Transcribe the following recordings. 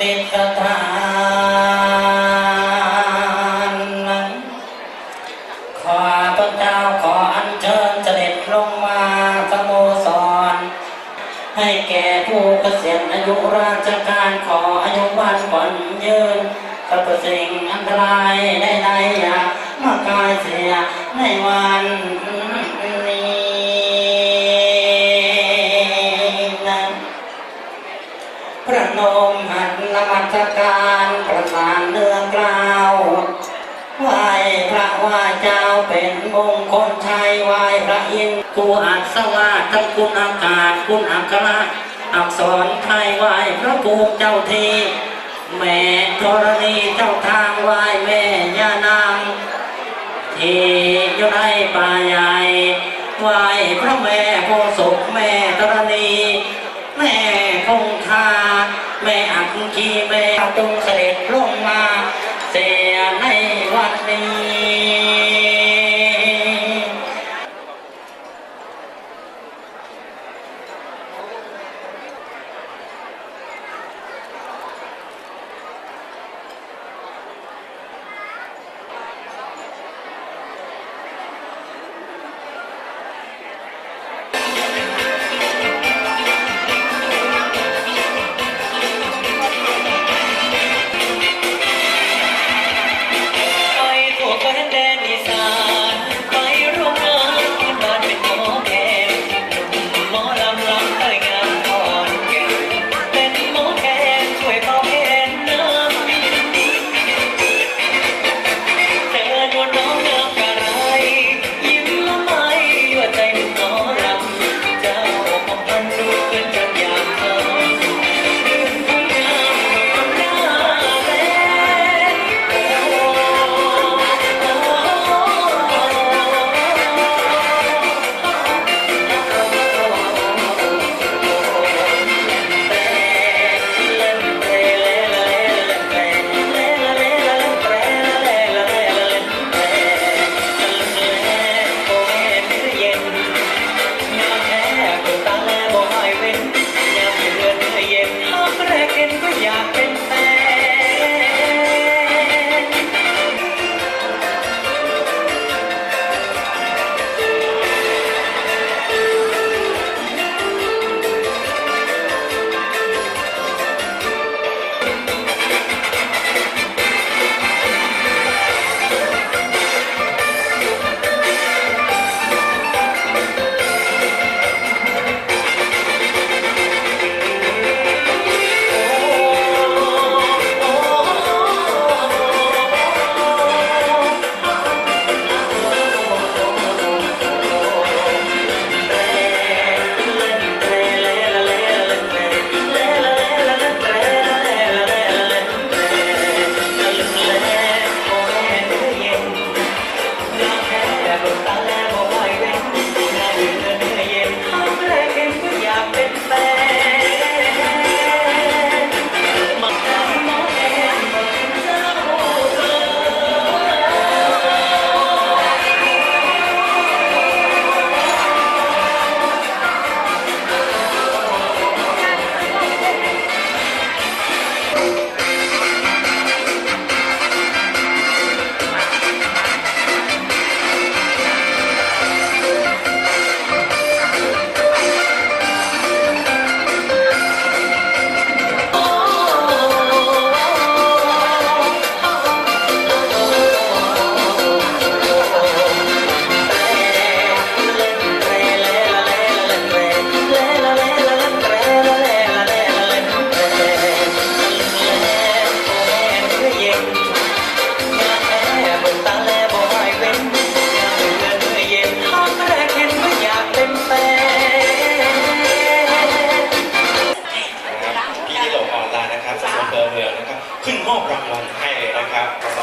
ติสถานข้าพระเจ้าขออัญเชิญเสด็จลงมาสโมสร ให้แก่ผู้เกษียณอายุราชการขออายุวันผ่อนยืนกับสิ่งอันตรายใดๆอย่ามากายเสียในวัน สการประสานเนื้อกล่าวไหวพระว่าเจ้าเป็นมงคลชัยไหวพระอินทร์กูอัศวาทั้งคุณอากาศคุณอัคระอักษรไทยไหวพระภูมิเจ้าทีแม่ธรณีเจ้าทางไหวแม่ย่านางที่อยู่ในป่าใหญ่ไหวพระแม่โพธิ์ศแม่ธรณี จงเสด็จลงมา เสียในวันนี้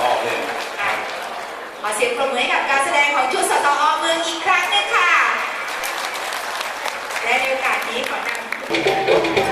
อเมืองครับขอเสียงปรบมือให้กับการแสดงของชุดสตอเมืองอีกครั้งหนึงค่ะ และในโอกาสนี้ขอนำ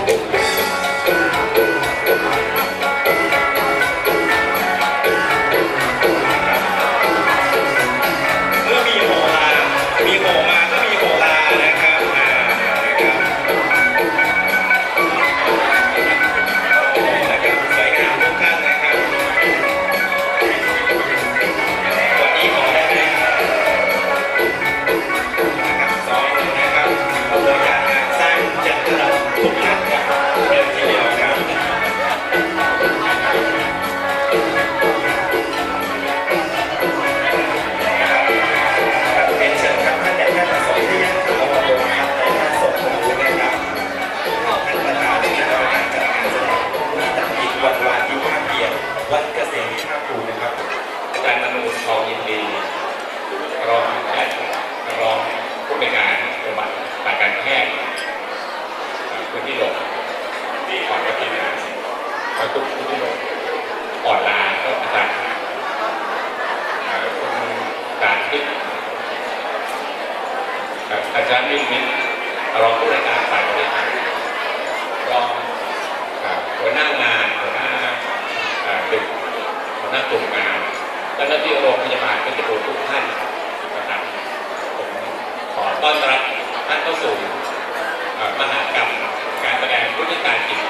หน้าที่โรงพยาบาลก็จะดูทุกท่านนะครับผมขอต้อนรับท่านเข้าสู่มหากรรมการแสดงพุทธการจิต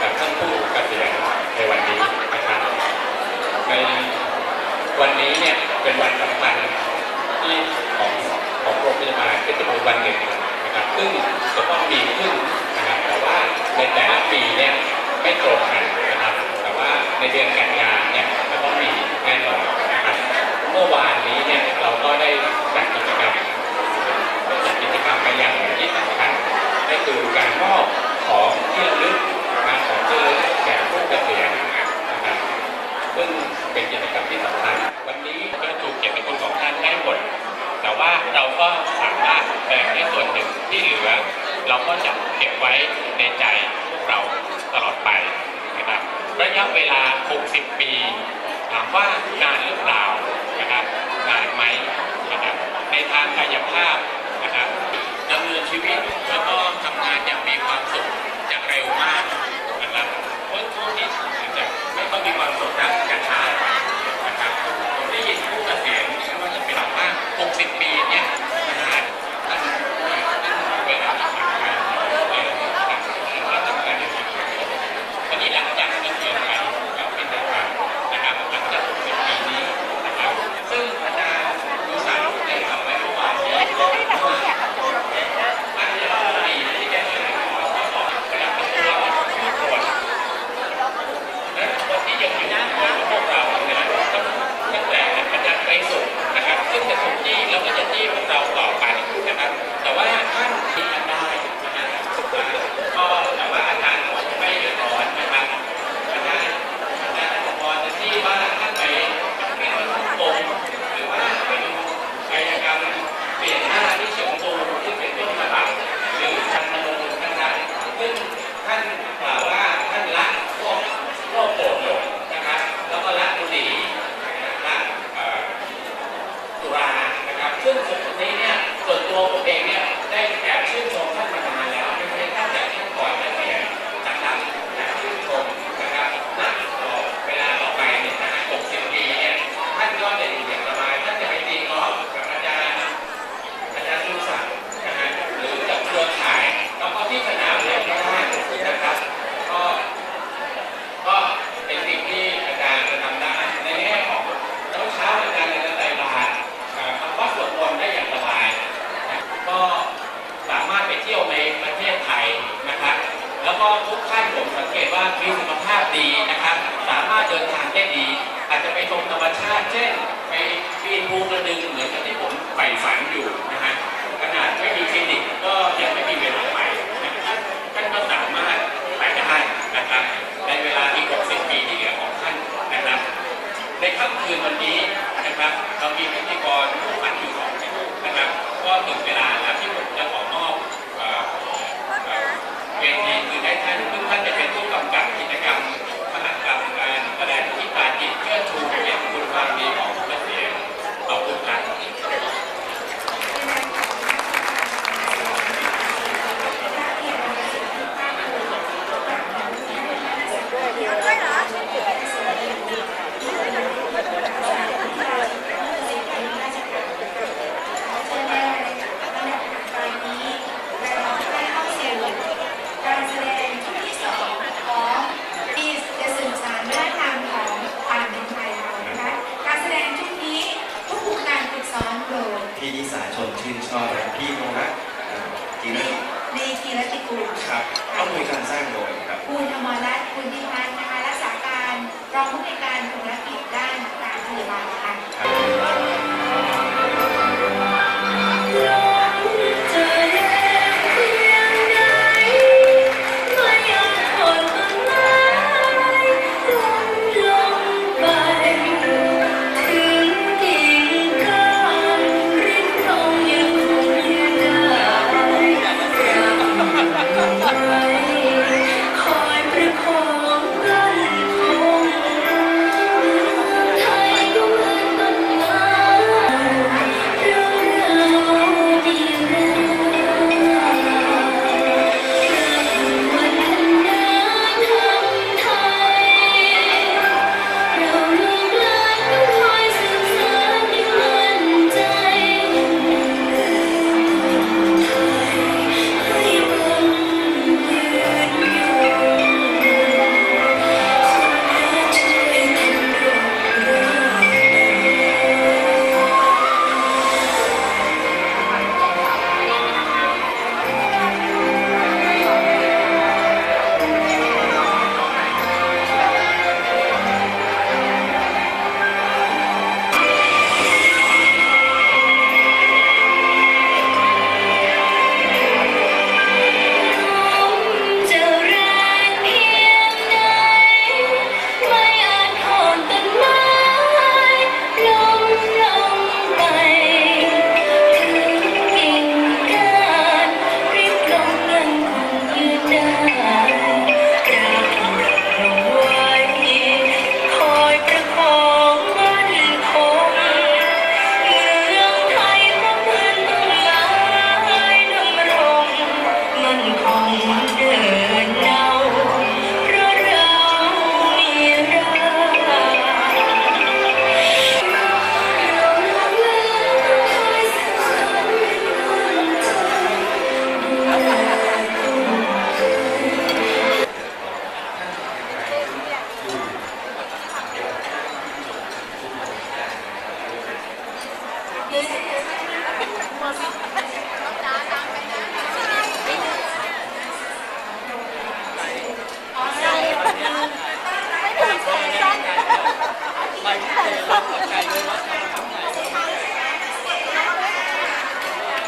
กับท่านผู้เกษียณในวันนี้นะครับในวันนี้เนี่ยเป็นวันสำคัญที่ของของโรงพยาบาลก็จะเป็นวันหนึ่งนะครับซึ่งจะต้องมีขึ้นนะครับแต่ว่าในแต่ละปีเนี่ยไม่ตรงกัน ในเดือนกันยาเนี่ยจะต้องมีแน่นอนนะครับเมื่อวานนี้เนี่ยเราก็ได้จัดกิจกรรมจัดกิจกรรมไปอย่างหนึ่งที่สำคัญนั่นคือการมอบของที่ระลึกงาของที่ระลึกแก่ผู้เกษียณนะครับซึ่งเป็นกิจกรรมที่สำคัญวันนี้ก็ถูกเกียรติคุณของท่านได้หมดแต่ว่าเราก็สามารถแบ่งในส่วนหนึ่งที่เหลือ เราก็จะเก็บไว้ในใจพวกเราตลอดไปนะครับ ระยะเวลา 60 ปี ถามว่านานหรือเปล่านะครับนานไหมนะครับในทางกายภาพนะครับดำเนินชีวิตแล้วก็ทำงานอย่างมีความสุขอย่างเร็วมากนะครับคนทั่วนี้อาจจะไม่ค่อยมีความสุขนะจะช้านะครับผมได้ยินผู้เกษียณ ซึ่งส่ในี้เนี่ยส่วนตัวผมเองเนี่ยได้แอบชื่นชม มีสุขภาพดีนะครับ สามารถเดินทางได้ดี อาจจะไปชมธรรมชาติ เช่น ไปปีนภูกระดึงเหมือนกับที่ผมใฝ่ฝันอยู่นะฮะขนาดไม่มีคลินิกก็ยังไม่มีเวลาไปนะท่านก็สามารถไปได้นะครับ ในเวลาอีก 60 ปีที่เหลือของท่านนะครับ ในค่ำคืนวันนี้นะครับ เรามีพิธีกรผู้ฝันอยู่สองท่านนะครับ ก็ถึงเวลาแล้วที่ผมจะขอมอบเวทีคือให้ท่านเพิ่งท่านจะ about a meatball.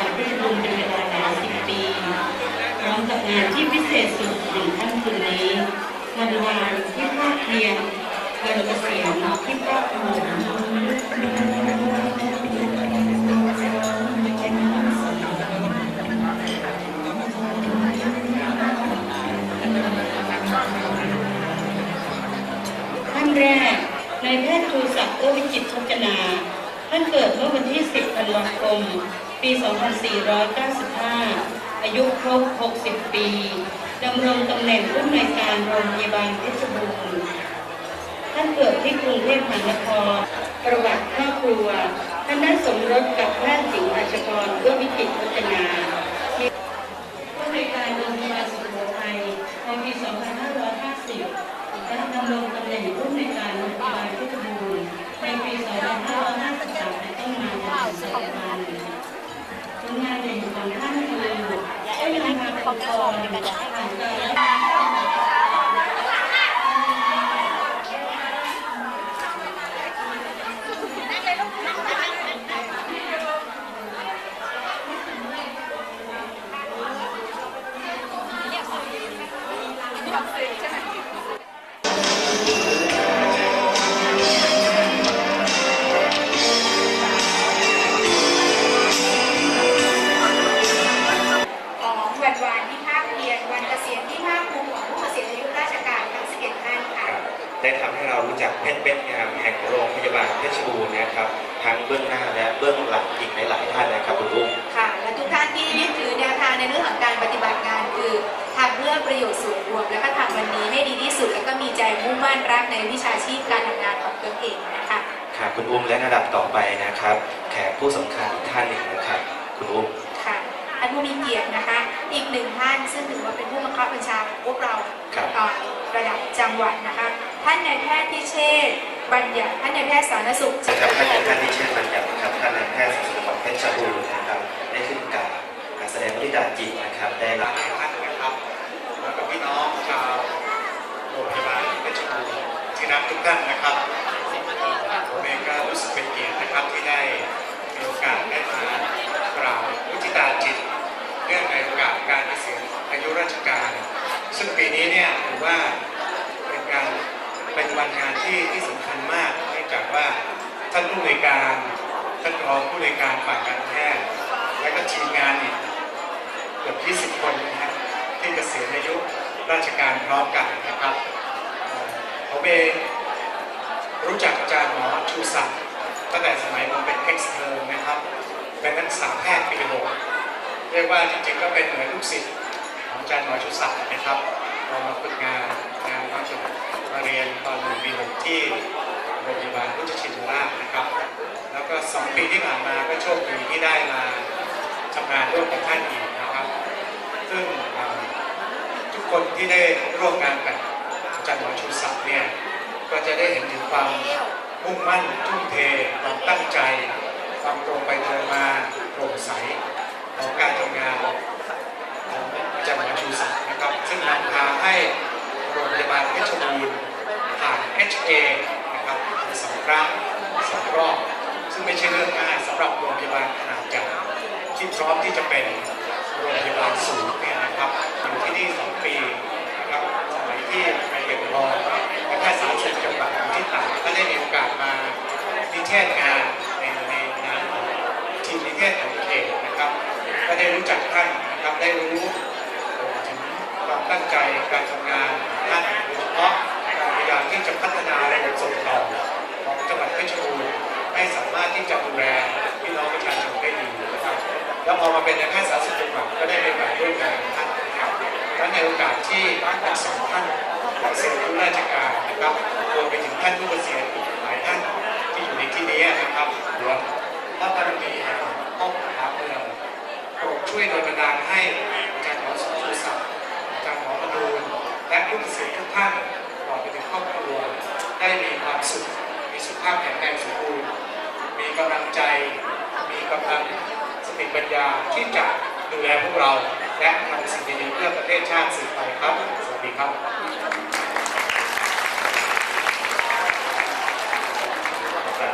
ของพิบูลเป็นเวลาหลายสิบปีพร้อมกับงานที่พิเศษสุดหนึ่งค่ำคืนนี้วันวานที่ภาคเพียงวันเกษียณที่ภาคภูท่านแรกนายแพทย์ชูศักดิ์เอื้อวิจิตรพจนา ท่านเกิดเมื่อวันที่ 10 ธันวาคม ปี 2495 อายุครบ 60 ปีดำรงตำแหน่งผู้อำนวยการโรงพยาบาลเพชรบูรณ์ท่านเกิดที่กรุงเทพมหานคร ประวัติครอบครัว ท่านได้สมรสกับแพทย์หญิงอาชกรเอื้อวิจิตรพัฒนา ทำให้เรารู้จักเพชรเป็นงามแห่งโรงพยาบาลเพชรบูรณ์นะครับทั้งเบื้องหน้าและเบื้องหลังอีกหลายๆท่านนะครับคุณอุ้มค่ะ และทุกท่านที่ยึดถือแนวทางในเรื่องของการปฏิบัติงานคือทำเพื่อประโยชน์ส่วนรวม แล้วก็ทำวันนี้ให้ดีที่สุด แล้วก็มีใจมุ่งมั่นรักในวิชาชีพการทำงานของตนเองนะคะครับคุณอุ้มและระดับต่อไปนะครับ แขกผู้สำคัญอีกท่านหนึ่งนะครับ คุณอุ้มค่ะท่านผู้มีเกียรตินะคะ อีกหนึ่งท่านซึ่งถือว่าเป็นผู้บังคับบัญชาของพวกเราครับ เอ่อระดับจังหวัดนะคะ ท่านนายแพทย์พิเชษฐ์บัญญัติท่านนายแพทย์สาธารณสุขนะครับท่านเป็นท่านที่เชิญบัญญัตินะครับท่านนายแพทย์สุขภาพเพชรบูรณ์นะครับได้ขึ้นกล่าวการแสดงบริดาจิตนะครับได้รับท่านนะครับแล้วกับพี่น้องชาวโรงพยาบาลเพชรบูรณ์ที่นักทุกท่านนะครับผมเองก็รู้สึกเป็นเกียรตินะครับที่ได้มีโอกาสได้มากราบมุทิตาจิตเนื่องในโอกาสการเกษียณอายุรา ชการ ซึ่งปีนี้เนี่ยถือว่าเป็นการเป็นวันงานที่ที่สำคัญมากเนื่องจากว่าท่านผู้ในการท่านรองผู้ในการฝ่ายการแพทย์และก็ทีมงานอีกเกือบ20 คนนะครับที่เกษียณอายุราชการพร้อมกันนะครับเอ่อผมเองรู้จักอาจารย์หมอชูศักดิ์ตั้งแต่สมัยผมเป็นเอ็กซ์เทอร์นะครับ เป็นนักศึกษาแพทย์ปีหกเรียกว่าจริงๆก็เป็นเหมือนลูกศิษย์ องอาจารย์หมอชูศักดิ์นะครับเรามาฝึกงานงานมาจบมาเรียนตอนอยู่ปีหกที่โรงพยาบาลพุทธชินราชนะครับ แล้วก็สองปีที่ผ่านมาก็โชคดีที่ได้มาทำงานร่วมกับท่านอีกนะครับ ซึ่งทุกคนที่ได้ร่วมงานกับอาจารย์หมอชูศักดิ์เนี่ยก็จะได้เห็นถึงความมุ่งมั่นทุ่มเทความตั้งใจ ความตรงไปตรงมาโปร่งใสของการทำงาน จารย์หมอชูศักดิ์นะครับซึ่งนำพาให้โรงพยาบาลเพชรบูรณ์ผ่าน HA นะครับสองครั้งสองรอบซึ่งไม่ใช่เรื่องง่ายสำหรับโรงพยาบาลขนาดใหญ่ที่พร้อมที่จะเป็นโรงพยาบาลศูนย์เนี่ยนะครับอยู่ที่นี่สองปีนะครับสมัยที่ไปเป็นรองและแพทย์สาธารณสุขจังหวัดที่ต่างก็ได้มีโอกาสมานิเทศงานในในงานทีมนิเทศของเขตนะครับก็ได้รู้จักท่านนะครับได้รู้ ความตั้งใจการทำงานของท่านโดยเฉพาะการพยายามที่จะพัฒนาระบบส่งต่อของจังหวัดเพชรบูรณ์ให้สามารถที่จะดูแลพี่น้องประชาชนได้ดีนะครับแล้วพอมาเป็นนายแพทย์สาธารณสุขจังหวัดก็ได้เป็นแบบร่วมงานกับท่านนะครับและในโอกาสที่ทั้งสองท่านเกษียณอายุราชการนะครับรวมไปถึงท่านผู้เกษียณอีกหลายท่านที่อยู่ในที่นี้นะครับรวมพระบารมีแห่งพ่อมหาเมืองโปรดช่วยโดยบันดาลให้อาจารย์หมอสุรศักดิ์อาจารย์หมอมนูนและผู้เกษียณทุกท่านตลอดไปถึงครอบครัวได้มีความสุขมีสุขภาพแข็งแรงสมบูรณ์ มีกำลังใจ มีกำลังสติปัญญาที่จะดูแลพวกเรา และทำสิ่งดีๆเพื่อประเทศชาติสืบไปครับ สวัสดีครับ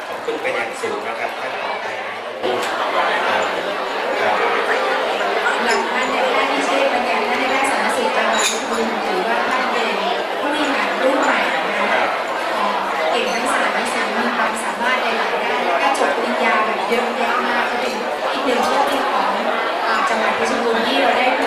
ขอบคุณเป็นอย่างสูงนะครับท่านผอไปครับหลังท่านในแพทย์ที่ช่วยบรรยายท่านในแพทย์สาธารณสุขจังหวั insomma, così vuol dire,